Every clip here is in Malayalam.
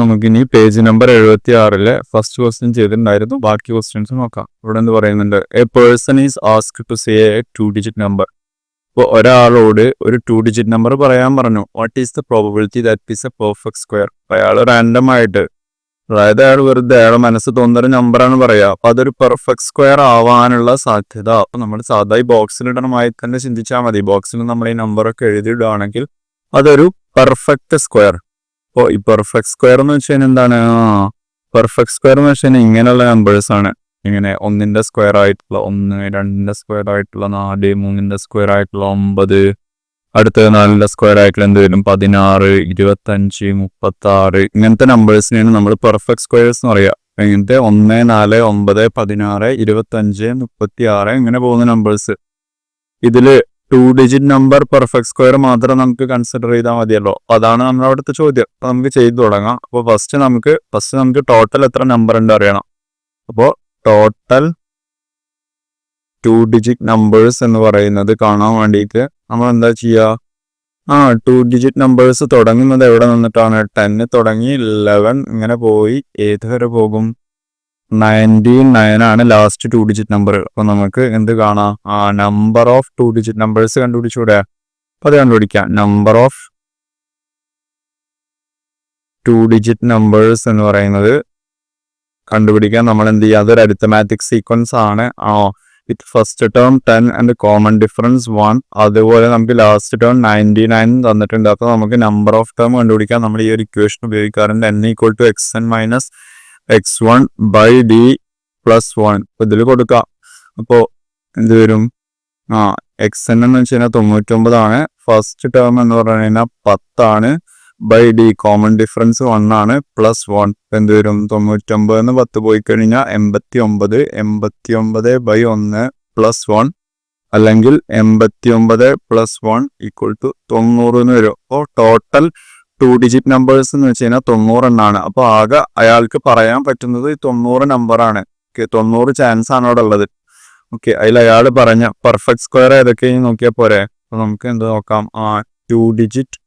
നമുക്കിനി പേജ് നമ്പർ എഴുപത്തി ആറിലെ ഫസ്റ്റ് ക്വസ്റ്റ്യൻ ചെയ്തിട്ടുണ്ടായിരുന്നു. ബാക്കി ക്വസ്റ്റ്യൻസ് നോക്കാം. ഇവിടെ എന്ത് പറയുന്നുണ്ട്? A person is ask to say a two digit number ഇപ്പോൾ ഒരാളോട് ഒരു ടു ഡിജിറ്റ് നമ്പർ പറയാൻ പറഞ്ഞു. What is the probability that is a perfect square അയാൾ റാൻഡം ആയിട്ട് അതായത് അയാൾ വെറുതെ അയാളെ മനസ്സ് തോന്നുന്ന ഒരു നമ്പറാണ് പറയുക. അപ്പൊ അതൊരു പെർഫെക്റ്റ് സ്ക്വയർ ആവാനുള്ള സാധ്യത. അപ്പൊ നമ്മൾ സാധാ ഈ ബോക്സിൽ ഇടണമായി തന്നെ ചിന്തിച്ചാൽ മതി. ബോക്സിൽ നമ്മൾ ഈ നമ്പറൊക്കെ എഴുതിയിടുകയാണെങ്കിൽ അതൊരു പെർഫെക്റ്റ് സ്ക്വയർ അപ്പോൾ ഈ പെർഫെക്റ്റ് സ്ക്വയർ എന്ന് വെച്ച് കഴിഞ്ഞാൽ എന്താണ്? പെർഫെക്റ്റ് സ്ക്വയർ എന്ന് വെച്ച് കഴിഞ്ഞാൽ ഇങ്ങനെയുള്ള നമ്പേഴ്സ് ആണ്. ഇങ്ങനെ ഒന്നിന്റെ സ്ക്വയർ ആയിട്ടുള്ള ഒന്ന് രണ്ടിന്റെ സ്ക്വയർ ആയിട്ടുള്ള നാല് മൂന്നിന്റെ സ്ക്വയർ ആയിട്ടുള്ള ഒമ്പത് അടുത്ത നാലിന്റെ സ്ക്വയർ ആയിട്ടുള്ള എന്ത് വരും? പതിനാറ് ഇരുപത്തഞ്ച് മുപ്പത്തി ആറ് ഇങ്ങനത്തെ നമ്പേഴ്സിനെയാണ് നമ്മൾ പെർഫെക്റ്റ് സ്ക്വയേഴ്സ് എന്ന് പറയുക ഇങ്ങനത്തെ ഒന്ന് നാല് ഒമ്പത് പതിനാറ് ഇരുപത്തഞ്ച് മുപ്പത്തി ആറ് ഇങ്ങനെ പോകുന്ന നമ്പേഴ്സ് ഇതിൽ two digit number perfect square മാത്രം നമുക്ക് കൺസിഡർ ചെയ്താൽ മതിയല്ലോ. അതാണ് നമ്മുടെ അവിടുത്തെ ചോദ്യം. നമുക്ക് ചെയ്തു തുടങ്ങാം. അപ്പോൾ ഫസ്റ്റ് നമുക്ക് ഫസ്റ്റ് നമുക്ക് ടോട്ടൽ എത്ര നമ്പർ ഉണ്ട് അറിയണം. അപ്പോൾ ടോട്ടൽ ടു ഡിജിറ്റ് നമ്പേഴ്സ് എന്ന് പറയുന്നത് കാണാൻ വേണ്ടിയിട്ട് നമ്മൾ എന്താ ചെയ്യുക ആ ടു ഡിജിറ്റ് നമ്പേഴ്സ് തുടങ്ങുന്നത് എവിടെ നിന്നിട്ടാണ്? ടെന്ന് തുടങ്ങി ലെവൻ ഇങ്ങനെ പോയി. ഏത് വരെ പോകും? നയന്റി നയൻ ആണ് ലാസ്റ്റ് ടു ഡിജിറ്റ് നമ്പർ അപ്പൊ നമുക്ക് എന്ത് കാണാം? ആ number of two digit numbers കണ്ടുപിടിച്ചൂടെ? അപ്പൊ അത് കണ്ടുപിടിക്കാം. Number of two digit numbers എന്ന് പറയുന്നത് കണ്ടുപിടിക്കാൻ നമ്മൾ എന്ത് ചെയ്യുക അതൊരു അരിത്തമാറ്റിക് സീക്വൻസ് ആണ്. ആ with first term ten and common difference one അതുപോലെ നമുക്ക് ലാസ്റ്റ് ടേം നയന്റി നയൻ തന്നിട്ടുണ്ട്. അപ്പോൾ നമുക്ക് നമ്പർ ഓഫ് ടേം കണ്ടുപിടിക്കാൻ നമ്മൾ ഈ ഒരു ഇക്വേഷൻ ഉപയോഗിക്കാറുണ്ട്. N equal to x n minus x one by d plus one ഇതിൽ കൊടുക്കാം. അപ്പോൾ എന്ത് വരും? ആ എക്സ് എൻ എന്ന് വെച്ചാൽ കഴിഞ്ഞാൽ തൊണ്ണൂറ്റൊമ്പതാണ്. ഫസ്റ്റ് ടേം എന്ന് പറഞ്ഞു കഴിഞ്ഞാൽ പത്താണ്. By d common difference one ആണ് പ്ലസ് വൺ എന്ത് വരും? തൊണ്ണൂറ്റൊമ്പത് എന്ന് പത്ത് പോയി കഴിഞ്ഞാൽ എൺപത്തി ഒമ്പത് എൺപത്തി ഒമ്പത് ബൈ ഒന്ന് പ്ലസ് വൺ അല്ലെങ്കിൽ എൺപത്തി ഒമ്പത് പ്ലസ് വൺ ഈക്വൽ ടു തൊണ്ണൂറ് എന്ന് വരും. അപ്പോൾ ടോട്ടൽ ടു ഡിജിറ്റ് നമ്പേഴ്സ് എന്ന് വെച്ച് കഴിഞ്ഞാൽ തൊണ്ണൂറെണ്ണാണ് അപ്പോൾ ആകെ അയാൾക്ക് പറയാൻ പറ്റുന്നത് തൊണ്ണൂറ് നമ്പറാണ് ഓക്കെ തൊണ്ണൂറ് ചാൻസ് ആണ് അവിടെ ഉള്ളത്. ഓക്കെ അതിൽ അയാൾ പറഞ്ഞ പെർഫെക്റ്റ് സ്ക്വയർ ഏതൊക്കെ നോക്കിയാൽ പോരെ. അപ്പൊ നമുക്ക് എന്ത് നോക്കാം? ആ ടു ഡിജിറ്റ്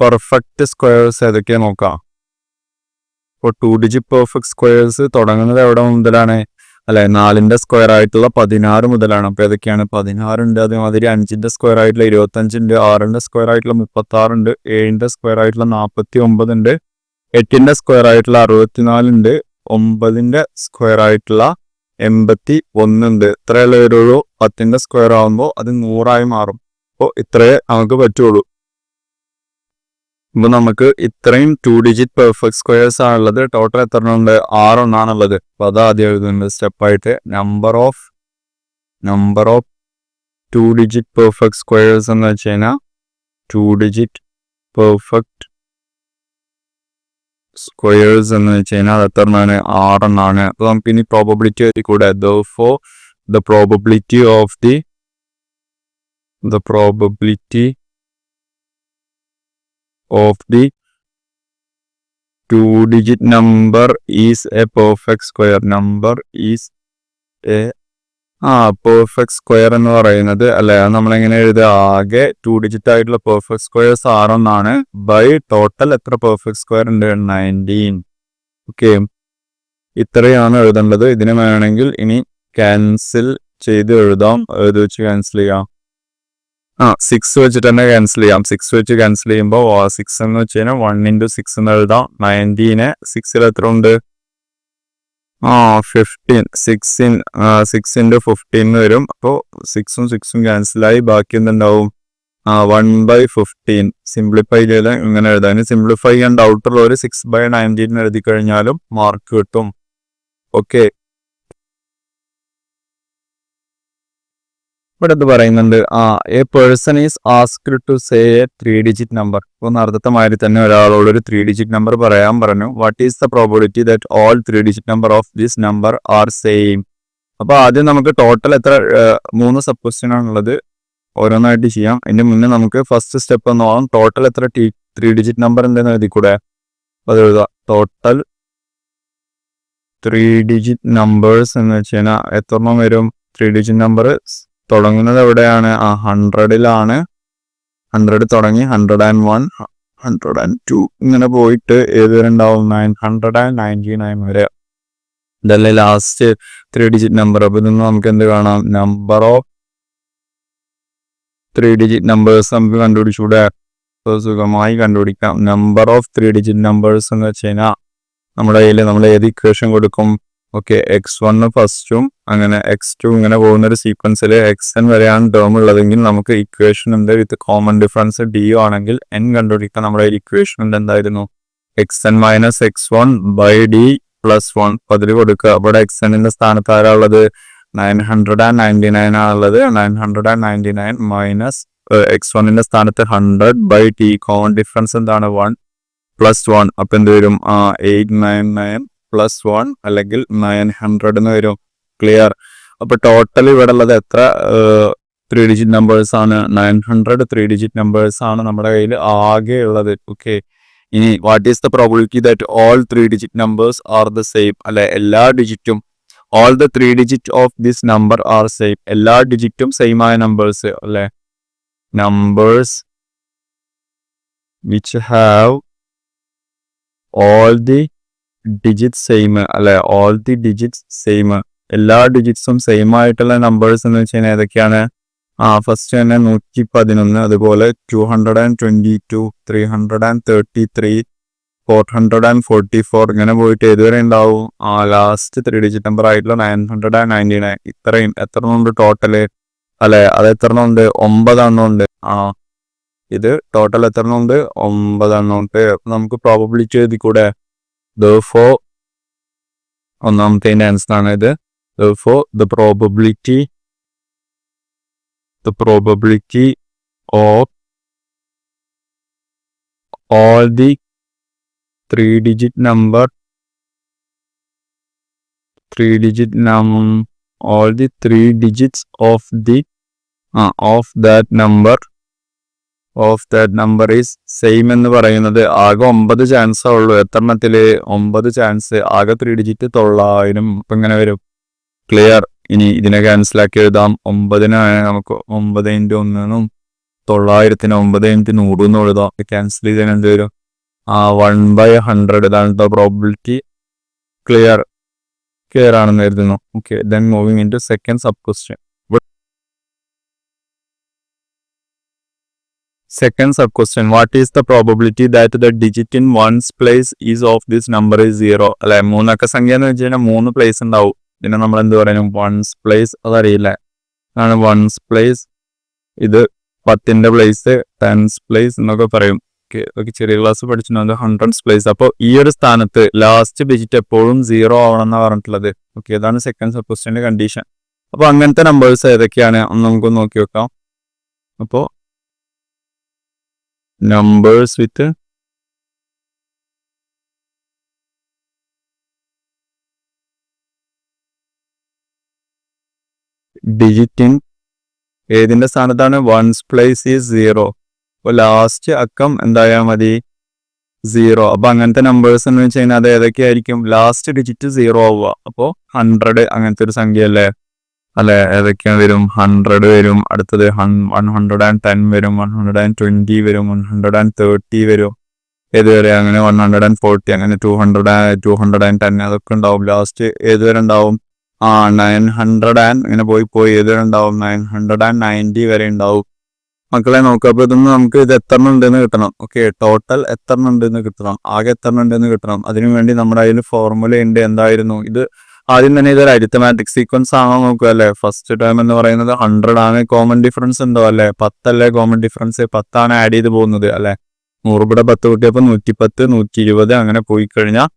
പെർഫെക്റ്റ് സ്ക്വയേഴ്സ് ഏതൊക്കെയാ നോക്കാം? ഇപ്പോൾ ടു ഡിജിറ്റ് പെർഫെക്റ്റ് സ്ക്വയേഴ്സ് തുടങ്ങുന്നത് എവിടെ മുതലാണ്? അല്ലെ നാലിന്റെ സ്ക്വയർ ആയിട്ടുള്ള പതിനാറ് മുതലാണ്. അപ്പൊ ഏതൊക്കെയാണ്? പതിനാറുണ്ട് അതേമാതിരി അഞ്ചിന്റെ സ്ക്വയർ ആയിട്ടുള്ള ഇരുപത്തഞ്ചുണ്ട് ആറിന്റെ സ്ക്വയർ ആയിട്ടുള്ള മുപ്പത്തി ആറുണ്ട് ഏഴിന്റെ സ്ക്വയർ ആയിട്ടുള്ള നാൽപ്പത്തി ഒമ്പത് ഉണ്ട് എട്ടിന്റെ സ്ക്വയർ ആയിട്ടുള്ള അറുപത്തിനാലുണ്ട് ഒമ്പതിന്റെ സ്ക്വയർ ആയിട്ടുള്ള എൺപത്തി ഒന്നുണ്ട് ഇത്രയുള്ള ഒരു പത്തിന്റെ സ്ക്വയർ ആകുമ്പോൾ അത് നൂറായി മാറും. അപ്പോൾ ഇത്രയേ നമുക്ക് പറ്റുള്ളൂ. ഇപ്പൊ നമുക്ക് ഇത്രയും ടു ഡിജിറ്റ് പെർഫെക്റ്റ് സ്ക്വയേഴ്സ് ആണുള്ളത്. ടോട്ടൽ എത്ര ഉണ്ട്? ആറൊന്നാണുള്ളത്. അപ്പൊ അത് ആദ്യം എഴുതുന്നുണ്ട് സ്റ്റെപ്പായിട്ട് number of number of two digit perfect squares എന്ന് വെച്ച് കഴിഞ്ഞാൽ ടു ഡിജിറ്റ് പെർഫെക്റ്റ് സ്ക്വയേഴ്സ് എന്ന് വെച്ച് കഴിഞ്ഞാൽ അത് എത്ര എണ്ണാണ്? ആറെണ്ണാണ്. അപ്പൊ നമുക്ക് ഇനി പ്രോബബിലിറ്റി എഴുതി കൂടെ. For the probability of the the probability of the two digit number is a perfect square. Number is a ആ പെർഫെക്റ്റ് സ്ക്വയർ എന്ന് പറയുന്നത് അല്ലെ? അത് നമ്മളെങ്ങനെ എഴുതുക? ആകെ ടു ഡിജിറ്റ് ആയിട്ടുള്ള പെർഫെക്റ്റ് സ്ക്വയേഴ്സ് ആറൊന്നാണ് ബൈ ടോട്ടൽ എത്ര പെർഫെക്റ്റ് സ്ക്വയർ ഉണ്ട്? നയന്റീൻ ഓക്കെ ഇത്രയാണ് എഴുതേണ്ടത്. ഇതിന് വേണമെങ്കിൽ ഇനി ക്യാൻസൽ ചെയ്ത് എഴുതാം. എഴുതി വെച്ച് ക്യാൻസൽ ചെയ്യാം. ആ സിക്സ് വെച്ചിട്ട് തന്നെ ക്യാൻസൽ ചെയ്യാം. സിക്സ് വെച്ച് ക്യാൻസൽ ചെയ്യുമ്പോൾ സിക്സ് എന്ന് വെച്ച് കഴിഞ്ഞാൽ വൺ ഇന്റു സിക്സ് എന്ന് എഴുതാം. നയന്റീന് സിക്സിൽ എത്ര ഉണ്ട്? ആ fifteen six in six into fifteen എന്ന് വരും. അപ്പോൾ സിക്സും സിക്സും ക്യാൻസലായി ബാക്കി എന്തുണ്ടാവും? ആ വൺ ബൈ ഫിഫ്റ്റീൻ സിംപ്ലിഫൈ ചെയ്ത് ഇങ്ങനെ എഴുതാൻ സിംപ്ലിഫൈ ചെയ്യാൻ ഡൗട്ടുള്ളവർ സിക്സ് ബൈ നയന്റീൻ എഴുതി കഴിഞ്ഞാലും മാർക്ക് കിട്ടും. ഓക്കെ ഇവിടെ അത് പറയുന്നുണ്ട് ആ a person is asked to say a three digit number ഇപ്പോൾ അർത്ഥമായി തന്നെ ഒരാളോട് ഒരു ത്രീ ഡിജിറ്റ് നമ്പർ പറയാൻ പറഞ്ഞു. What is the probability that all three digit number of this number are same അപ്പൊ ആദ്യം നമുക്ക് ടോട്ടൽ എത്ര മൂന്ന് സബ് ആണുള്ളത് ഓരോന്നായിട്ട് ചെയ്യാം. അതിന്റെ മുന്നേ നമുക്ക് ഫസ്റ്റ് സ്റ്റെപ്പ് എന്ന് പറയാം ടോട്ടൽ എത്ര ത്രീ ഡിജിറ്റ് നമ്പർ ഉണ്ടെന്ന് എഴുതി കൂടെ അത് എഴുതുക ടോട്ടൽ ത്രീ ഡിജിറ്റ് നമ്പേഴ്സ് എന്ന് വെച്ച് കഴിഞ്ഞാൽ എത്രണ്ണം വരും? ത്രീ ഡിജിറ്റ് നമ്പർ തുടങ്ങുന്നത് എവിടെയാണ്? ആ ഹൺഡ്രഡിലാണ് ഹൺഡ്രഡ് തുടങ്ങി hundred and one hundred and two ഇങ്ങനെ പോയിട്ട് ഏത് വരെ ഉണ്ടാവും? Nine hundred and ninety nine വരെ. ഇതല്ലേ ലാസ്റ്റ് ത്രീ ഡിജിറ്റ് നമ്പർ അപ്പൊ ഇതൊന്നും നമുക്ക് എന്ത് കാണാം? Number of three digit numbers നമുക്ക് കണ്ടുപിടിച്ചൂടെ? സുഖമായി കണ്ടുപിടിക്കാം. Number of three digit numbers എന്ന് വെച്ച് കഴിഞ്ഞാൽ നമ്മുടെ കയ്യിൽ നമ്മൾ ഏത് ഇക്വേഷൻ കൊടുക്കും? ഓക്കെ എക്സ് വണ് ഫസ്റ്റും അങ്ങനെ എക്സ് ടു ഇങ്ങനെ പോകുന്ന ഒരു സീക്വൻസിൽ എക്സ് എൻ വരെയാണ് ടേം ഉള്ളതെങ്കിൽ നമുക്ക് ഇക്വേഷൻ ഉണ്ട് വിത്ത് കോമൺ ഡിഫറൻസ് ഡി ആണെങ്കിൽ എൻ കണ്ടുപിടിക്കാൻ നമ്മുടെ ഇക്വേഷൻ എന്തായിരുന്നു? X n minus x one by d plus one പതിൽ കൊടുക്കുക. അവിടെ എക്സ് എന്നിന്റെ സ്ഥാനത്ത് ആരാ ഉള്ളത്? Nine hundred and ninety nine ആണുള്ളത് nine hundred and ninety nine minus x വണ്ണിന്റെ സ്ഥാനത്ത് hundred by d common difference എന്താണ്? വൺ പ്ലസ് വൺ അപ്പൊ എന്ത് വരും? Eight nine nine plus one അല്ലെങ്കിൽ നയൻ ഹൺഡ്രഡ് എന്ന് വരും. ക്ലിയർ അപ്പൊ ടോട്ടൽ ഇവിടെ ഉള്ളത് എത്ര ത്രീ ഡിജിറ്റ് നമ്പേഴ്സ് ആണ്? Nine hundred three digit numbers ആണ് നമ്മുടെ കയ്യിൽ ആകെ ഉള്ളത്. ഓക്കെ ഇനി what is the probability that all three digit numbers are the same അല്ലെ എല്ലാ ഡിജിറ്റും all the three digit of this number are same എല്ലാ ഡിജിറ്റും സെയിം ആയ നമ്പേഴ്സ് അല്ലെ? Numbers which have all the digit same അല്ലെ? ഓൾ ദി ഡിജിറ്റ്സ് സെയിം എല്ലാ ഡിജിറ്റ്സും സെയിം ആയിട്ടുള്ള നമ്പേഴ്സ് എന്ന് വെച്ച് കഴിഞ്ഞാൽ ഏതൊക്കെയാണ്? ആ ഫസ്റ്റ് തന്നെ നൂറ്റി പതിനൊന്ന് അതുപോലെ two hundred and twenty two three hundred and thirty three four hundred and forty four ഇങ്ങനെ പോയിട്ട് ഏതുവരെ ഉണ്ടാവും? ആ ലാസ്റ്റ് ത്രീ ഡിജിറ്റ് നമ്പർ ആയിട്ടുള്ള nine hundred and ninety nine ഇത്രയും എത്ര ഉണ്ട് ടോട്ടൽ അല്ലെ അത് എത്ര ഉണ്ട് ഒമ്പതെണ്ണം ഉണ്ട് ആ ഇത് ടോട്ടൽ എത്ര ഉണ്ട് ഒമ്പതെണ്ണം ഉണ്ട് നമുക്ക് പ്രോബബിലിറ്റി എഴുതി കൂടെ ദോ ഒന്നാമത്തെ ആൻസർ ആണ് ഇത് though the probability the probability of all the three digit number three digit num all the three digits of the uh, of that number of that number is same എന്ന് പറയുന്നത് ആകെ ഒമ്പത് ചാൻസ് ഉള്ളൂ. എത്രണ്ണത്തിൽ ഒമ്പത് ചാൻസ് ആകെ ത്രീ ഡിജിറ്റ് തൊള്ളായിരം. ഇപ്പൊ ഇങ്ങനെ വരും. ക്ലിയർ ഇനി ഇതിനെ ക്യാൻസലാക്കി എഴുതാം. ഒമ്പതിനായ നമുക്ക് ഒമ്പത് ഇന്റു ഒന്നിനും തൊള്ളായിരത്തിന് ഒമ്പത് ഇന്റു നൂറ് എന്ന് എഴുതാം. ക്യാൻസൽ ചെയ്തതിന് എന്ത് വരും? ആ വൺ ബൈ ഹൺഡ്രഡ് ഇതാണ് പ്രോബിലിറ്റി ക്ലിയർ ക്ലിയർ ആണെന്ന് കരുതുന്നു. Okay then moving into second sub question Second sub question What is the probability that the digit in one's place is of this number is zero? അല്ലെ? മൂന്നക്ക സംഖ്യ എന്ന് വെച്ച് മൂന്ന് പ്ലേസ് ഉണ്ടാവും. ഇതിനെ നമ്മൾ എന്ത് പറയുന്നു വൺസ് പ്ലേസ് അതറിയില്ല. ആണ് വൺസ് പ്ലേസ് ഇത് പത്തിന്റെ പ്ലേസ് ടെൻസ് പ്ലേസ് എന്നൊക്കെ പറയും. ഓക്കെ ചെറിയ ക്ലാസ് പഠിച്ചിട്ടുണ്ട് ഹൺഡ്രഡ്സ് പ്ലേസ് അപ്പോൾ ഈ ഒരു സ്ഥാനത്ത് ലാസ്റ്റ് ഡിജിറ്റ് എപ്പോഴും സീറോ ആവണം പറഞ്ഞിട്ടുള്ളത്. ഓക്കെ ഇതാണ് സെക്കൻഡ് സബ് ക്വസ്റ്റ്യന്റെ കണ്ടീഷൻ അപ്പോൾ അങ്ങനത്തെ നമ്പേഴ്സ് ഏതൊക്കെയാണ്? നമുക്ക് നോക്കി വെക്കാം. അപ്പോൾ നമ്പേഴ്സ് with ഡിജിറ്റ് ഇൻ ഏതിന്റെ സ്ഥാനത്താണ്? വൺസ് പ്ലേസ് ഈസ് സീറോ അപ്പോൾ ലാസ്റ്റ് അക്കം എന്തായാൽ മതി? സീറോ അപ്പൊ അങ്ങനത്തെ നമ്പേഴ്സ് എന്ന് വെച്ച് കഴിഞ്ഞാൽ അത് ഏതൊക്കെയായിരിക്കും? ലാസ്റ്റ് ഡിജിറ്റ് സീറോ ആവുക. അപ്പോൾ ഹൺഡ്രഡ് അങ്ങനത്തെ ഒരു സംഖ്യ അല്ലേ അല്ലെ? ഏതൊക്കെയാണ് വരും? ഹൺഡ്രഡ് വരും. അടുത്തത് വൺ ഹൺഡ്രഡ് ആൻഡ് ടെൻ വരും. വൺ ഹൺഡ്രഡ് ആൻഡ് ട്വന്റി വരും. വൺ ഹൺഡ്രഡ് ആൻഡ് തേർട്ടി വരും. ഏതുവരെ? അങ്ങനെ വൺ ഹൺഡ്രഡ് ആൻഡ് ഫോർട്ടി അങ്ങനെ two hundred two hundred and ten അതൊക്കെ ഉണ്ടാവും. ലാസ്റ്റ് ഏതുവരെ ഉണ്ടാവും? ആ നയൻ ഹൺഡ്രഡ് ആൻഡ് ഇങ്ങനെ പോയി പോയി. ഏതുവരെ ഉണ്ടാവും? നയൻ ഹൺഡ്രഡ് ആൻഡ് നയന്റി വരെ ഉണ്ടാവും. മക്കളെ നോക്കുക അപ്പൊ ഇതൊന്ന് നമുക്ക് ഇത് എത്ര ഉണ്ടെന്ന് കിട്ടണം. ഓക്കെ ടോട്ടൽ എത്ര ഉണ്ടെന്ന് കിട്ടണം? ആകെ എത്ര ഉണ്ടെന്ന് കിട്ടണം? അതിനുവേണ്ടി നമ്മുടെ അതിൽ ഫോർമുല ഉണ്ട്. എന്തായിരുന്നു? ഇത് ആദ്യം തന്നെ ഇതൊരു അരിത്തമാറ്റിക് സീക്വൻസ് ആണോ നോക്കുക അല്ലെ? ഫസ്റ്റ് ടേം എന്ന് പറയുന്നത് ഹൺഡ്രഡ് ആണ്. കോമൺ ഡിഫറൻസ് ഉണ്ടോ അല്ലെ? പത്തല്ലേ? കോമൺ ഡിഫറൻസ് പത്താണ് ആഡ് ചെയ്ത് പോകുന്നത് അല്ലെ? നൂറുപടെ പത്ത് കൂട്ടിയപ്പോൾ നൂറ്റി പത്ത് നൂറ്റി ഇരുപത് അങ്ങനെ പോയി കഴിഞ്ഞാൽ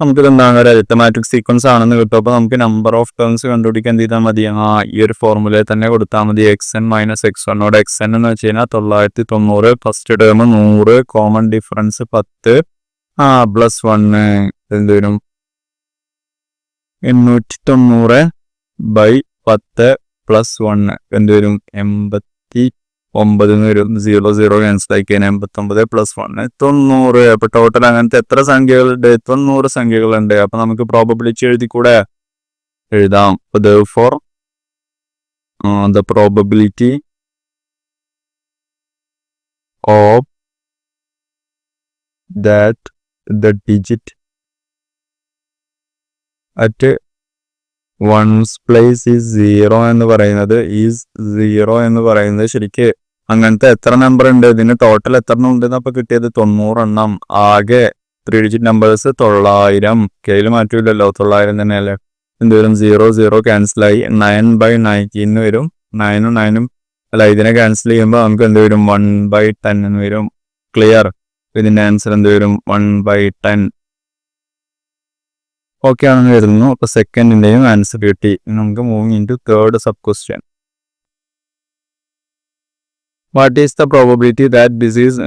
നമുക്ക് എന്താണ് ഒരു അരിത്തമാറ്റിക് സീക്വൻസ് ആണെന്ന് കിട്ടും. അപ്പൊ നമുക്ക് നമ്പർ ഓഫ് ടേംസ് കണ്ടുപിടിക്കാൻ എന്ത് ചെയ്താൽ മതി? ആ ഈ ഒരു ഫോർമുലയിൽ തന്നെ കൊടുത്താൽ മതി. എക്സ് എൻ മൈനസ് എക്സ് വണ്ണോട് എക്സ് എൻ എന്ന് വെച്ച് കഴിഞ്ഞാൽ തൊള്ളായിരത്തി തൊണ്ണൂറ്. ഫസ്റ്റ് ടേം നൂറ്. കോമൺ ഡിഫറൻസ് പത്ത്. ആ പ്ലസ് വണ്ണ് എന്ത് എണ്ണൂറ്റി തൊണ്ണൂറ് ബൈ പത്ത് പ്ലസ് വണ്ണ് എന്ത് വരും? എൺപത്തി ഒമ്പത് വരും. സീറോ സീറോ ക്യാൻസൽ ആക്കി കഴിഞ്ഞാൽ എൺപത്തി ഒമ്പത് പ്ലസ് വണ്ണ് തൊണ്ണൂറ്. അപ്പൊ ടോട്ടൽ അങ്ങനത്തെ എത്ര സംഖ്യകളുണ്ട്? തൊണ്ണൂറ് സംഖ്യകളുണ്ട്. അപ്പൊ നമുക്ക് പ്രോബബിലിറ്റി എഴുതി. കൂടെ എഴുതാം for the probability of that the digit at ones place is zero എന്ന് പറയുന്നത് ഈസ് സീറോ എന്ന് പറയുന്നത് ശരിക്ക് അങ്ങനത്തെ എത്ര നമ്പർ ഉണ്ട്? ഇതിന് ടോട്ടൽ എത്ര എണ്ണം ഉണ്ട് അപ്പൊ കിട്ടിയത് തൊണ്ണൂറെണ്ണം. ആകെ ത്രീ ഡിജിറ്റ് നമ്പേഴ്സ് തൊള്ളായിരം. കയ്യിൽ മാറ്റൂലല്ലോ തൊള്ളായിരം തന്നെയല്ലേ? എന്ത് വരും സീറോ സീറോ ക്യാൻസൽ ആയി നയൻ ബൈ നയന്റീൻ വരും. നയനും നയനും അല്ല ഇതിനെ ക്യാൻസൽ ചെയ്യുമ്പോൾ നമുക്ക് എന്ത് വരും? വൺ ബൈ ടെൻ എന്ന് വരും. ക്ലിയർ ഇതിന്റെ ആൻസർ എന്ത് വരും? വൺ ബൈ ടെൻ ഓക്കെ ആണെന്ന് വരുന്നു അപ്പൊ സെക്കൻഡിന്റെയും ആൻസർ കിട്ടി. നമുക്ക് moving into third sub question what is the probability that this is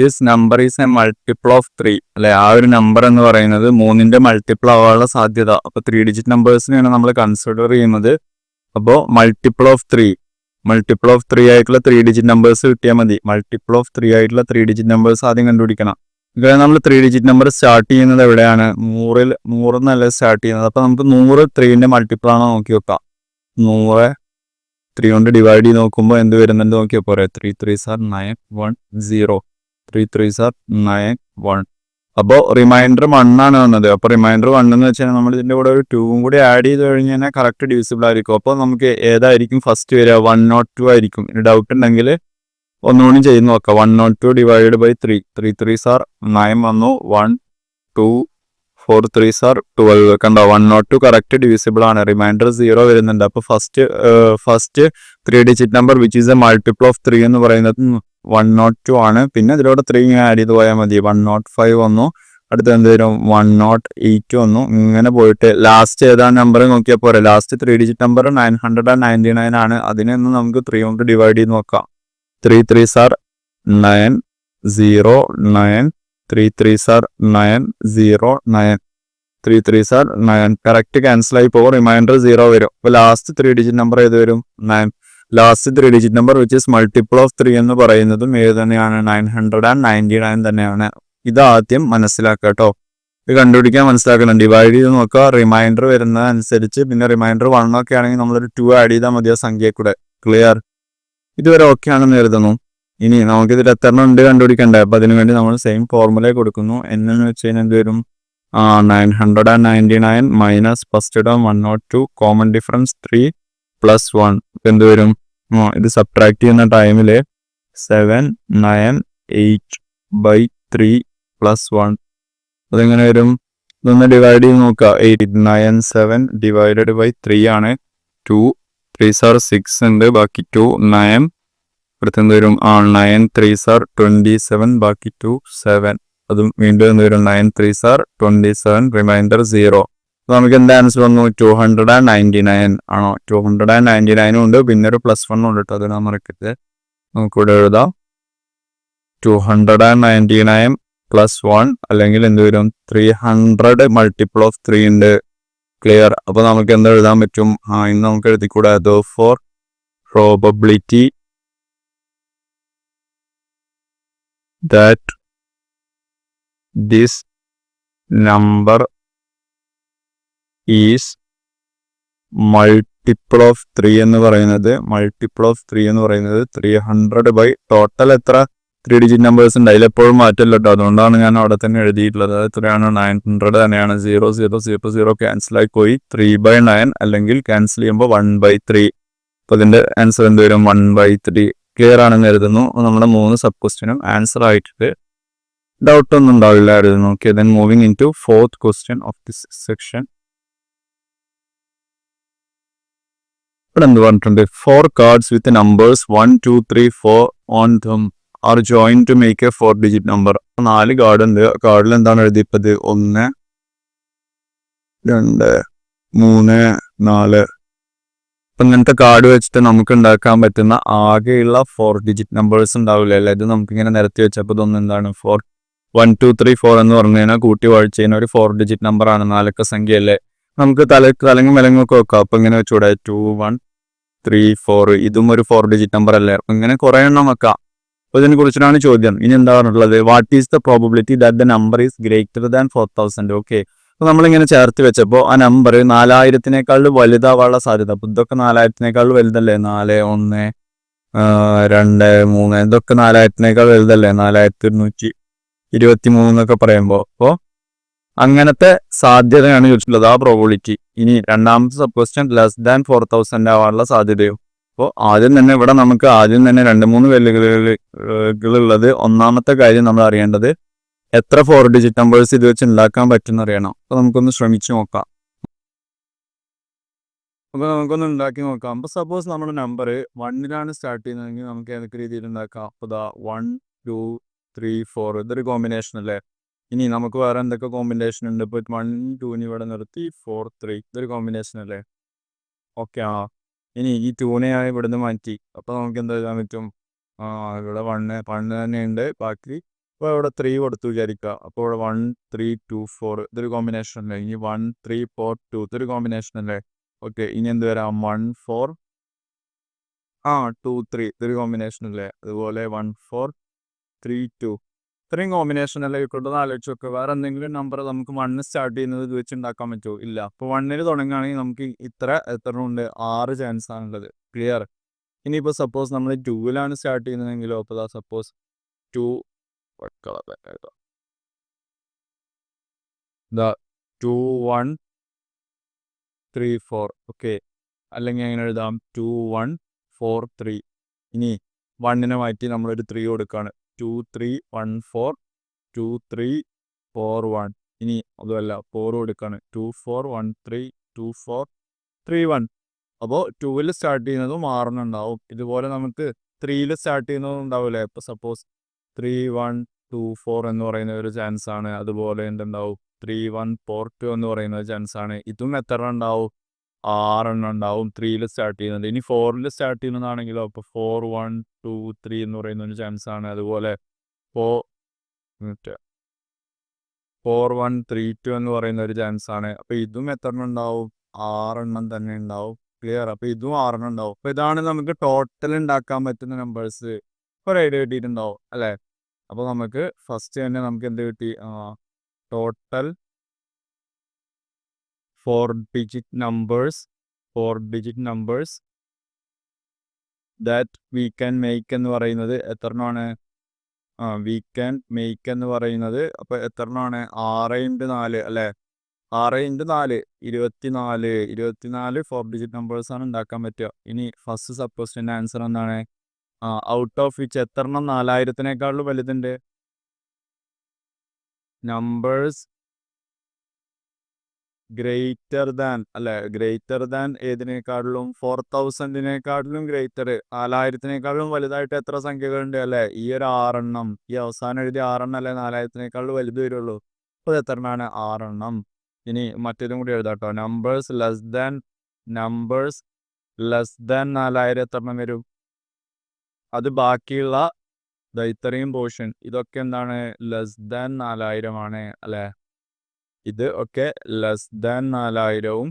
this number is a multiple of three അല്ലെ ആ ഒരു നമ്പർ എന്ന് പറയുന്നത് മൂന്നിന്റെ മൾട്ടിപ്പിൾ ആവാനുള്ള സാധ്യത. അപ്പൊ ത്രീ ഡിജിറ്റ് നമ്പേഴ്സിനെയാണ് നമ്മൾ കൺസിഡർ ചെയ്യുന്നത്. അപ്പോൾ multiple of three multiple of three ആയിട്ടുള്ള ത്രീ ഡിജിറ്റ് നമ്പേഴ്സ് കിട്ടിയാൽ മതി. മൾട്ടിപ്പിൾ ഓഫ് ത്രീ ആയിട്ടുള്ള ത്രീ ഡിജിറ്റ് നമ്പേഴ്സ് ആദ്യം കണ്ടുപിടിക്കണം. നമ്മൾ ത്രീ ഡിജിറ്റ് നമ്പർ സ്റ്റാർട്ട് ചെയ്യുന്നത് എവിടെയാണ്? നൂറിൽ നൂറിൽ നിന്നല്ല സ്റ്റാർട്ട് ചെയ്യുന്നത്? അപ്പോൾ നമുക്ക് നൂറ് ത്രീന്റെ മൾട്ടിപ്പിൾ ആണോ നോക്കി വെക്കാം. നൂറ് ത്രീ കൊണ്ട് ഡിവൈഡ് ചെയ്ത് നോക്കുമ്പോൾ എന്ത് വരുന്നുണ്ട് നോക്കിയാൽ പോരെ? Three threes are nine one zero three threes are nine one അപ്പോൾ റിമൈൻഡർ വൺ ആണ് വന്നത്. അപ്പോൾ റിമൈൻഡർ വൺ എന്ന് വെച്ചാൽ നമ്മൾ ഇതിന്റെ കൂടെ ഒരു ടൂവും കൂടി ആഡ് ചെയ്ത് കഴിഞ്ഞ് കഴിഞ്ഞാൽ കറക്റ്റ് ഡിവിസിബിൾ ആയിരിക്കും. അപ്പോൾ നമുക്ക് ഏതായിരിക്കും ഫസ്റ്റ് വരിക? വൺ നോട്ട് ടു ആയിരിക്കും. ഡൗട്ട് ഉണ്ടെങ്കിൽ ഒന്നുകൂടി ചെയ്ത് നോക്കാം. One naught two divide by three three threes are nine വന്നു. One two four threes are twelve കണ്ടോ? One naught two correct divisible ആണ്. റിമൈൻഡർ സീറോ വരുന്നുണ്ട്. അപ്പോൾ first first three digit number which is a multiple of three എന്ന് പറയുന്നത് വൺ നോട്ട് ടു ആണ്. പിന്നെ ഇതിലൂടെ ത്രീ ഇങ്ങനെ ആഡ് ചെയ്ത് പോയാൽ മതി. വൺ നോട്ട് ഫൈവ് വന്നു. അടുത്ത എന്ത് വരും? വൺ നോട്ട് എയ്റ്റ് വന്നു. ഇങ്ങനെ പോയിട്ട് ലാസ്റ്റ് ഏതാ നമ്പർ നോക്കിയാൽ പോരെ. Last three digit number nine hundred and ninety nine ആണ്. അതിനെ നമുക്ക് ത്രീ കൊണ്ട് ഡിവൈഡ് ചെയ്ത് നോക്കാം. Three threes are nine zero nine three threes are nine zero nine three threes are nine correct cancel ആയി പോകും. റിമൈൻഡർ സീറോ വരും. അപ്പൊ ലാസ്റ്റ് ത്രീ ഡിജിറ്റ് നമ്പർ ഏത് വരും? Nine last three digit number which is multiple of three എന്ന് പറയുന്നതും ഏത് തന്നെയാണ്? Nine hundred and ninety nine തന്നെയാണ്. ഇത് ആദ്യം മനസ്സിലാക്കുക കേട്ടോ ഇത് കണ്ടുപിടിക്കാൻ മനസ്സിലാക്കണം. ഡിവൈഡ് ചെയ്ത് നോക്കുക. റിമൈൻഡർ വരുന്നത് അനുസരിച്ച് പിന്നെ റിമൈൻഡർ വൺ ഒക്കെ ആണെങ്കിൽ നമ്മളൊരു ടു ആഡ് ചെയ്താൽ മതി ആ സംഖ്യയെ കൂടെ. ക്ലിയർ ഇതുവരെ ഓക്കെ ആണെന്ന് കരുതുന്നു. ഇനി നമുക്ക് ഇതിൽ എത്ര എണ്ണം ഉണ്ട് കണ്ടുപിടിക്കണ്ടേ? അപ്പൊ അതിനുവേണ്ടി നമ്മൾ സെയിം ഫോർമുല കൊടുക്കുന്നു. എന്നു വെച്ച് കഴിഞ്ഞാൽ എന്ത് വരും? Nine hundred and ninety nine minus first term one naught two common difference three plus one എന്ത് വരും? ഇത് സബ്ട്രാക്ട് ചെയ്യുന്ന ടൈമിൽ seven nine eight by three plus one അതെങ്ങനെ വരും? ഇതൊന്ന് ഡിവൈഡ് ചെയ്ത് നോക്കുക. Eight nine seven divided by three ആണ് ടു ത്രീ സാർ സിക്സ് ഉണ്ട് ബാക്കി ടു നയൻ ഇവിടുത്തെ എന്ത് വരും? ആ nine threes are twenty seven ബാക്കി ടു സെവൻ അതും വീണ്ടും എന്ത് വരും? Nine threes are twenty seven remainder zero നമുക്ക് എന്താ ആൻസർ വന്നു? Two hundred and ninety nine ആണോ? ടു ഹൺഡ്രഡ് ആൻഡ് നയന്റി നയനും ഉണ്ട്. പിന്നെ ഒരു പ്ലസ് വൺ ഉണ്ട് കേട്ടോ അത് ഞാൻ മറക്കരുത്. നമുക്കിവിടെ എഴുതാം. Two hundred and ninety nine plus one അല്ലെങ്കിൽ എന്ത് വരും? Three hundred multiple of three ഉണ്ട്. ക്ലിയർ അപ്പൊ നമുക്ക് എന്താ എഴുതാൻ പറ്റും? ആ ഇന്ന് നമുക്ക് എഴുതിക്കൂടാ for probability that this number is multiple of three എന്ന് പറയുന്നത് മൾട്ടിപ്പിൾ ഓഫ് ത്രീ എന്ന് പറയുന്നത് ത്രീ ഹൺഡ്രഡ് ബൈ ടോട്ടൽ എത്ര? ത്രീ ഡിജിറ്റ് നമ്പേഴ്സ് ഉണ്ട്. അതിലെപ്പോഴും മാറ്റമില്ല കേട്ടോ അതുകൊണ്ടാണ് ഞാൻ അവിടെ തന്നെ എഴുതിയിട്ടുള്ളത്. എത്രയാണ്? നയൻ ഹൺഡ്രഡ് തന്നെയാണ്. Zero zero zero zero cancel ആയി പോയി. ത്രീ ബൈ നയൻ അല്ലെങ്കിൽ ക്യാൻസൽ ചെയ്യുമ്പോൾ വൺ ബൈ ത്രീ അപ്പൊ അതിന്റെ ആൻസർ എന്ത് വരും? വൺ ബൈ ത്രീ ക്ലിയർ ആണെന്ന് കരുതുന്നു. നമ്മുടെ മൂന്ന് സബ് ക്വസ്റ്റ്യനും ആൻസർ ആയിട്ട് ഡൗട്ട് ഒന്നും ഉണ്ടാവില്ലായിരുന്നു okay then moving into fourth question of this section ഇവിടെ എന്ത് പറഞ്ഞിട്ടുണ്ട്? Four cards with numbers one two three four on them are join to make a four digit number നാല് കാർഡ് ഉണ്ട്. കാർഡിൽ എന്താണ് എഴുതിയപ്പത് ഒന്ന് രണ്ട് മൂന്ന് നാല്. അപ്പൊ ഇങ്ങനത്തെ കാർഡ് വെച്ചിട്ട് നമുക്ക് ഉണ്ടാക്കാൻ പറ്റുന്ന ആകെയുള്ള ഫോർ ഡിജിറ്റ് നമ്പേഴ്സ് ഉണ്ടാവില്ല? അല്ലേ? ഇത് നമുക്ക് ഇങ്ങനെ നിരത്തി വെച്ചപ്പോൾ ഇതൊന്നും എന്താണ്? Four one two three four എന്ന് പറഞ്ഞു കഴിഞ്ഞാൽ കൂട്ടി വാഴ്ച ചെയ്യുന്ന ഒരു ഫോർ ഡിജിറ്റ് നമ്പർ ആണ്. നാലക്ക സംഖ്യ അല്ലേ നമുക്ക് തല തലങ്ങും വിലങ്ങൊക്കെ വെക്കാം. അപ്പൊ ഇങ്ങനെ വെച്ചൂടെ? ടു വൺ ത്രീ ഫോർ ഇതും ഒരു ഫോർ ഡിജിറ്റ് നമ്പർ അല്ലേ? അപ്പൊ ഇങ്ങനെ കുറെ എണ്ണം വെക്കാം. ഇതിനെ കുറിച്ചിട്ടാണ് ചോദ്യം. ഇനി എന്താ പറഞ്ഞിട്ടുള്ളത്? What is the probability that the number is greater than four thousand okay അപ്പൊ നമ്മളിങ്ങനെ ചേർത്ത് വെച്ചപ്പോൾ ആ നമ്പർ നാലായിരത്തിനേക്കാൾ വലുതാവാനുള്ള സാധ്യത. അപ്പൊ ഇതൊക്കെ നാലായിരത്തിനേക്കാൾ വലുതല്ലേ? നാല് ഒന്ന് രണ്ട് മൂന്ന് ഇതൊക്കെ നാലായിരത്തിനേക്കാൾ വലുതല്ലേ? നാലായിരത്തി ഇരുന്നൂറ്റി ഇരുപത്തി മൂന്നൊക്കെ പറയുമ്പോൾ അപ്പോൾ അങ്ങനത്തെ സാധ്യതയാണ് ചോദിച്ചിട്ടുള്ളത്. ആ പ്രോബിലിറ്റി ഇനി രണ്ടാമത്തെ sub question less than four thousand ആവാനുള്ള സാധ്യതയും? അപ്പോൾ ആദ്യം തന്നെ ഇവിടെ നമുക്ക് ആദ്യം തന്നെ രണ്ട് മൂന്ന് വെല്ലുവിളികളുള്ളത് ഒന്നാമത്തെ കാര്യം നമ്മൾ അറിയേണ്ടത് എത്ര ഫോർ ഡിജിറ്റ് നമ്പേഴ്സ് ഇത് വെച്ച് ഉണ്ടാക്കാൻ പറ്റുമെന്ന് അറിയണം. അപ്പോൾ നമുക്കൊന്ന് ശ്രമിച്ചു നോക്കാം. അപ്പോൾ നമുക്കൊന്ന് ഉണ്ടാക്കി നോക്കാം. അപ്പോൾ സപ്പോസ് നമ്മുടെ നമ്പർ വണ്ണിലാണ് സ്റ്റാർട്ട് ചെയ്യുന്നതെങ്കിൽ നമുക്ക് ഏതൊക്കെ രീതിയിൽ ഉണ്ടാക്കാം? അപ്പോൾ ദാ വൺ ടു ത്രീ ഫോർ ഇതൊരു കോമ്പിനേഷൻ അല്ലേ? ഇനി നമുക്ക് വേറെ എന്തൊക്കെ കോമ്പിനേഷൻ ഉണ്ട്? ഇപ്പോൾ വൺ ടൂന് ഇവിടെ നിർത്തി ഫോർ ത്രീ ഇതൊരു കോമ്പിനേഷൻ അല്ലേ? ഓക്കെ ആ. ഇനി ഈ ഞാൻ ഇവിടുന്ന് മാറ്റി. അപ്പോൾ നമുക്ക് എന്താ ചെയ്യാൻ പറ്റും? ഇവിടെ വണ്ണ് വണ്ണ് തന്നെ ഉണ്ട്. ബാക്കി ഇപ്പോൾ ഇവിടെ ത്രീ കൊടുത്തു വിചാരിക്കുക അപ്പോൾ ഇവിടെ വൺ ത്രീ ടു ഫോർ ഇതൊരു കോമ്പിനേഷൻ അല്ലേ? ഇനി വൺ ത്രീ ഫോർ ടു ഇതൊരു കോമ്പിനേഷൻ അല്ലേ? ഓക്കെ ഇനി എന്ത് വരാം? വൺ ഫോർ ആ ടു ത്രീ ഇതൊരു കോമ്പിനേഷൻ അല്ലേ? അതുപോലെ വൺ ഫോർ ത്രീ ടു ഇത്രയും കോമ്പിനേഷൻ അല്ലേ കിട്ടുമെന്ന് ആലോചിച്ച് നോക്കുക വേറെ എന്തെങ്കിലും നമ്പർ നമുക്ക് വണ്ണ് സ്റ്റാർട്ട് ചെയ്യുന്നത് വെച്ച് ഉണ്ടാക്കാൻ പറ്റുമോ ഇല്ല. അപ്പോൾ വണ്ണിൽ തുടങ്ങുകയാണെങ്കിൽ നമുക്ക് ഇത്ര എത്ര ഉണ്ട്? ആറ് ചാൻസ് ആണുള്ളത് ക്ലിയർ ഇനിയിപ്പോൾ സപ്പോസ് നമ്മൾ ടൂവിലാണ് സ്റ്റാർട്ട് ചെയ്യുന്നതെങ്കിലോ? അപ്പോൾ ദാ suppose two two one three four okay അല്ലെങ്കിൽ എങ്ങനെ എഴുതാം. ടു വൺ ഫോർ ത്രീ ഇനി വണ്ണിനെ മാറ്റി നമ്മളൊരു ത്രീ കൊടുക്കുകയാണ് two three one four two three four one ഇനി അതുമല്ല ഫോർ കൊടുക്കുകയാണ് two four one three two four three one അപ്പോൾ ടൂവിൽ സ്റ്റാർട്ട് ചെയ്യുന്നതും മാറുന്നുണ്ടാവും. ഇതുപോലെ നമുക്ക് ത്രീയിൽ സ്റ്റാർട്ട് ചെയ്യുന്നതും ഉണ്ടാവില്ല ഇപ്പോൾ suppose three one two four എന്ന് പറയുന്ന ഒരു ചാൻസ് ആണ്. അതുപോലെ എന്തുണ്ടാവും? ത്രീ വൺ ഫോർ ടു എന്ന് പറയുന്ന ചാൻസ് ആണ്. ഇതും എത്ര ഉണ്ടാവും. ആറെണ്ണം ഉണ്ടാവും. ത്രീയിൽ സ്റ്റാർട്ട് ചെയ്യുന്നത് ഇനി ഫോറിൽ സ്റ്റാർട്ട് ചെയ്യുന്നതാണെങ്കിലോ അപ്പോൾ ഫോർ വൺ ടു ത്രീ എന്ന് പറയുന്ന ഒരു ചാൻസ് ആണ്. അതുപോലെ four four one three two എന്ന് പറയുന്ന ഒരു ചാൻസ് ആണ്. അപ്പോൾ ഇതും എത്ര എണ്ണം ഉണ്ടാവും? ആറെണ്ണം തന്നെ ഉണ്ടാവും. ക്ലിയർ അപ്പോൾ ഇതും ആറെണ്ണം ഉണ്ടാവും. അപ്പോൾ ഇതാണ് നമുക്ക് ടോട്ടൽ ഉണ്ടാക്കാൻ പറ്റുന്ന നമ്പേഴ്സ് ഒരു ഐഡിയ കിട്ടിയിട്ടുണ്ടാവും അല്ലേ? അപ്പോൾ നമുക്ക് ഫസ്റ്റ് തന്നെ നമുക്ക് എന്ത് കിട്ടി? Total four digit numbers four digit numbers that we can make എന്ന് പറയുന്നത് എത്രണ്ണമാണ് വി ക്യാൻ മേക്ക് എന്ന് പറയുന്നത് അപ്പോൾ എത്രണ്ണമാണ് ആറ് ഇന്റു നാല് അല്ലേ? ആറ് ഇന്റു നാല് ഇരുപത്തി നാല് ഇരുപത്തി നാല് ഫോർ ഡിജിറ്റ് നമ്പേഴ്സ് ആണ് ഉണ്ടാക്കാൻ പറ്റുക. ഇനി ഫസ്റ്റ് സബ് ക്വസ്റ്റ്യന്റെ ആൻസർ എന്താണ്? ഔട്ട് ഓഫ് വിച്ച് എത്രണ്ണം നാലായിരത്തിനേക്കാളും വലുതുണ്ട്? നമ്പേഴ്സ് ഗ്രേറ്റർ ദാൻ അല്ലെ ഗ്രേറ്റർ ദാൻ ഏതിനേക്കാളിലും ഫോർ തൗസൻഡിനേക്കാളിലും ഗ്രേറ്റർ നാലായിരത്തിനേക്കാളും വലുതായിട്ട് എത്ര സംഖ്യകളുണ്ട് അല്ലെ? ഈ ഒരു ആറെണ്ണം ഈ അവസാനം എഴുതിയ ആറെണ്ണം അല്ലെ നാലായിരത്തിനേക്കാളും വലുത് വരുള്ളൂ അപ്പോൾ എത്ര എണ്ണാണ് ആറെണ്ണം. ഇനി മറ്റേതും കൂടി എഴുതാട്ടോ numbers less than numbers less than നാലായിരം എത്ര എണ്ണം വരും? അത് ബാക്കിയുള്ള ഇത്രയും പോർഷൻ ഇതൊക്കെ എന്താണ്? ലെസ് ദാൻ നാലായിരമാണ് അല്ലേ? ഇത് ഒക്കെ ലെസ് ദാൻ നാലായിരവും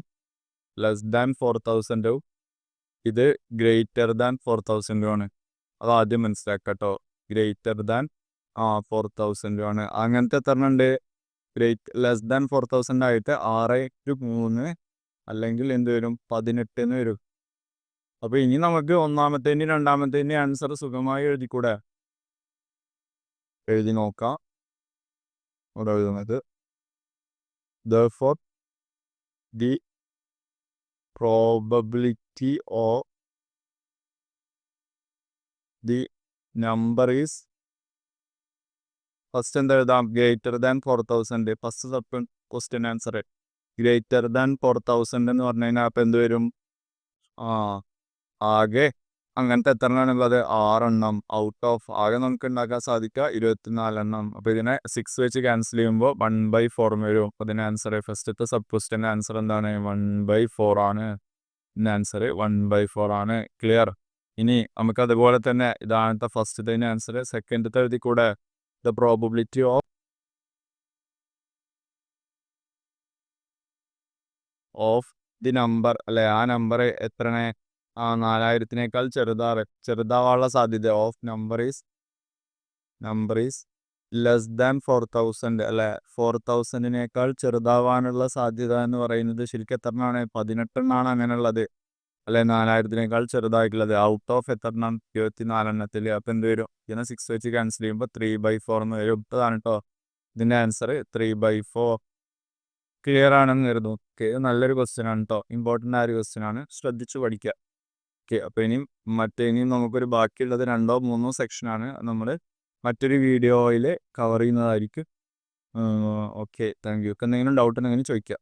ലെസ് ദാൻ ഫോർ തൗസൻഡും ഇത് ഗ്രേറ്റർ ദാൻ ഫോർ തൗസൻഡും ആണ്. അത് ആദ്യം മനസ്സിലാക്കട്ടോ ഗ്രേറ്റർ ദാൻ ആ ഫോർ തൗസൻഡും ആണ്. അങ്ങനത്തെ തരണുണ്ട് great less than four thousand ആയിട്ട് ആറ് ടു മൂന്ന് അല്ലെങ്കിൽ എന്ത് വരും? പതിനെട്ട് എന്ന് വരും. അപ്പോൾ ഇനി നമുക്ക് ഒന്നാമത്തേന്റെ രണ്ടാമത്തേന്റെ ആൻസർ സുഖമായി എഴുതിക്കൂടെ? എഴുതി നോക്കാം. ഇവിടെ എഴുതുന്നത്. Therefore the probability of the number is first എന്ത് എഴുതാം? Greater than four thousand first sub question answer greater than four thousand എന്ന് പറഞ്ഞു കഴിഞ്ഞാൽ അപ്പം എന്ത് വരും? ആ ആകെ അങ്ങനത്തെ എത്ര എണ്ണമാണുള്ളത് ആറെണ്ണം ഔട്ട് ഓഫ് ആകെ നമുക്ക് ഉണ്ടാക്കാൻ സാധിക്കുക ഇരുപത്തിനാലെണ്ണം. അപ്പോൾ ഇതിനെ സിക്സ് വെച്ച് ക്യാൻസൽ ചെയ്യുമ്പോൾ വൺ ബൈ ഫോർ വരും. അപ്പോൾ ഇതിന് ആൻസർ ഫസ്റ്റത്തെ സബ് ക്വസ്റ്റ്യന്റെ ആൻസർ എന്താണ്? വൺ ബൈ ഫോർ ആണ്. ഇതിന്റെ ആൻസർ വൺ ബൈ ഫോർ ആണ്. ക്ലിയർ ഇനി നമുക്ക് അതുപോലെ തന്നെ ഇതാണത്തെ ഫസ്റ്റത്തെ ആൻസർ സെക്കൻഡത്തെ എഴുതി കൂടെ the probability of of the number അല്ലെ? ആ നമ്പർ എത്രയാണ്? ആ നാലായിരത്തിനേക്കാൾ ചെറുതാ ചെറുതാവാനുള്ള സാധ്യത. Of number is number is less than four thousand അല്ലെ? ഫോർ തൗസൻഡിനേക്കാൾ ചെറുതാവാനുള്ള സാധ്യത എന്ന് പറയുന്നത് ശരിക്കും എത്രണ്ണാണ്? പതിനെട്ടെണ്ണാണ് അങ്ങനെയുള്ളത്. അല്ലെ? നാലായിരത്തിനേക്കാൾ ചെറുതായിട്ടുള്ളത്. ഔട്ട് ഓഫ് എത്രണ്ണം? ഇരുപത്തി നാലെണ്ണത്തിൽ അപ്പം എന്ത് വരും? ഇങ്ങനെ സിക്സ് വെച്ച് ക്യാൻസൽ ചെയ്യുമ്പോൾ ത്രീ ബൈ ഫോർ എന്ന് വരും. ഇതാണ് കേട്ടോ ഇതിന്റെ answer three by four clear ആണെന്ന് കരുതുന്നു. ഓക്കെ നല്ലൊരു ക്വസ്റ്റ്യൻ ആണ് കേട്ടോ ഇമ്പോർട്ടന്റ് ആയ ഒരു ക്വസ്റ്റ്യൻ ആണ്. ശ്രദ്ധിച്ച് പഠിക്കുക ഓക്കെ. അപ്പോൾ ഇനിയും മറ്റേ ഇനിയും നമുക്കൊരു ബാക്കിയുള്ളത് രണ്ടോ മൂന്നോ സെക്ഷനാണ്. നമ്മൾ മറ്റൊരു വീഡിയോയിൽ കവർ ചെയ്യുന്നതായിരിക്കും. ഓക്കെ. Thank you. എന്തെങ്കിലും ഡൗട്ട് ഉണ്ടെങ്കിൽ ചോദിക്കുക